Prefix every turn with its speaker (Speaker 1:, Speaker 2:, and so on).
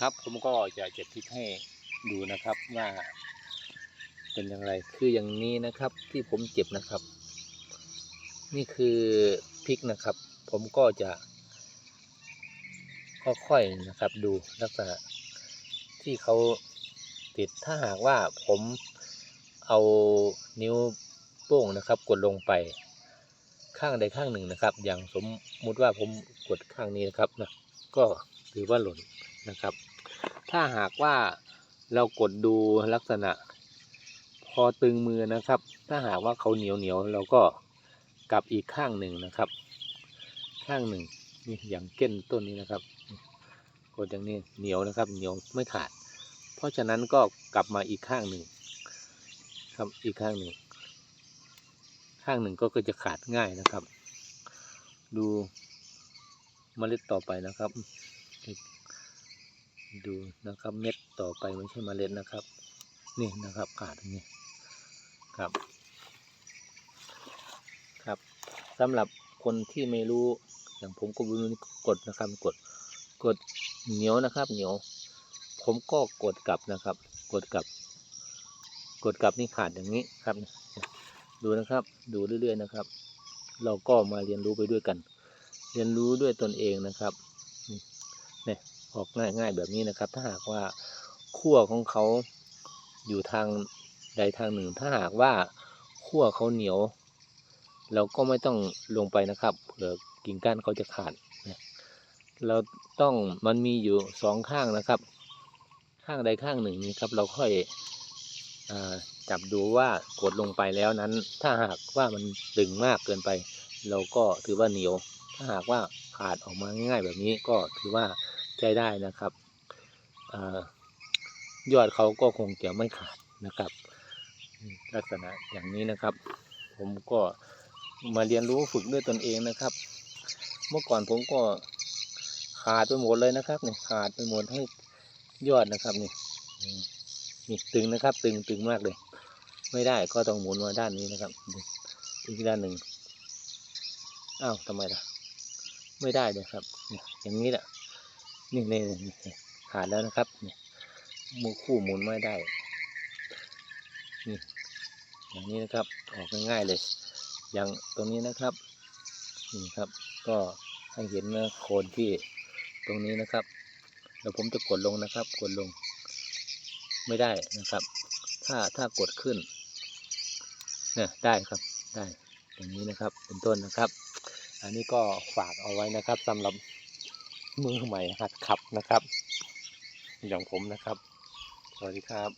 Speaker 1: ครับผมก็จะจะทิศให้ดูนะครับว่า เป็นอย่างไรคืออย่างนี้นะครับ ที่ผมเจ็บนะครับ นี่คือพริกนะครับ ผมก็จะ ค่อยๆนะครับ ดูลักษณะที่เขาติดถ้าหากว่าผมเอานิ้วโป้งนะครับ กดลงไปข้างใดข้างหนึ่งนะครับ อย่างสมมุติว่าผมกดข้างนี้นะครับนะก็ถือว่าหล่น นะครับ ถ้าหากว่าเรากดดูลักษณะ พอตึงมือนะครับ ถ้าหากว่าเขาเหนียวเหนียวเราก็กลับอีกข้างหนึ่งนะครับ ข้างหนึ่งนี่อย่างเก้นต้นนี้นะครับ กดอย่างนี้เหนียวนะครับ เหนียวไม่ขาด เพราะฉะนั้นก็กลับมาอีกข้างหนึ่งครับอีกข้างหนึ่ง ข้างหนึ่งก็จะขาดง่ายนะครับ ดูเมล็ดต่อไปนะครับ ดูนะครับเม็ดต่อไปไม่ใช่เมล็ดนะครับ นี่นะครับขาดอย่างนี้ครับ ครับสำหรับคนที่ไม่รู้อย่างผมก็ม่รู้กดนะครับกดกดเหนียวนะครับ เหนียว ผมก็กดกลับนะครับ กดกลับ กดกลับนี่ขาดอย่างนี้ครับ ดูนะครับ ดูเรื่อยๆนะครับ เราก็มาเรียนรู้ไปด้วยกัน เรียนรู้ด้วยตนเองนะครับ นี่ ออกง่ายๆแบบนี้นะครับ ถ้าหากว่าขั้วของเขาอยู่ทางใดทางหนึ่ง ถ้าหากว่าขั้วเขาเหนียว เราก็ไม่ต้องลงไปนะครับเผื่อกิ่งก้านเขาจะขาดเราต้องมันมีอยู่สองข้างนะครับ ข้างใดข้างหนึ่งนี้ครับ เราค่อยอจับดูว่ากดลงไปแล้วนั้น ถ้าหากว่ามันตึงมากเกินไป เราก็ถือว่าเหนียว ถ้าหากว่าขาดออกมาง่ายๆแบบนี้ก็ถือว่า ใช้ได้นะครับอยอดเขาก็คงจะไม่ขาดนะครับ ลักษณะอย่างนี้นะครับ ผมก็มาเรียนรู้ฝึกด้วยตนเองนะครับ เมื่อก่อนผมก็ขาดไปหมดเลยนะครับเนี่ยขาดไปหมดให้ยอดนะครับนี่นี่ตึงนะครับ ตึงตึงมากเลย ไม่ได้ก็ต้องหมุนมาด้านนี้นะครับอีกด้านหนึ่งอ้าวทำไมล่ะ ไม่ได้เลยครับอย่างนี้แหละ นี่นี่นี่นี่ขาดแล้วนะครับเนี่ยมือคู่หมุนไม่ได้นี่อย่างนี้นะครับออกง่ายๆเลย อย่างตรงนี้นะครับนี่ครับ ก็ให้เห็นนะโคนที่ตรงนี้นะครับเดี๋ยวผมจะกดลงนะครับ กดลงไม่ได้นะครับ ถ้าถ้ากดขึ้นเนี่ยได้ครับได้อย่างนี้นะครับเป็นต้นนะครับ อันนี้ก็ฝากเอาไว้นะครับสำหรับ มือใหม่หัดขับนะครับ อย่างผมนะครับ สวัสดีครับ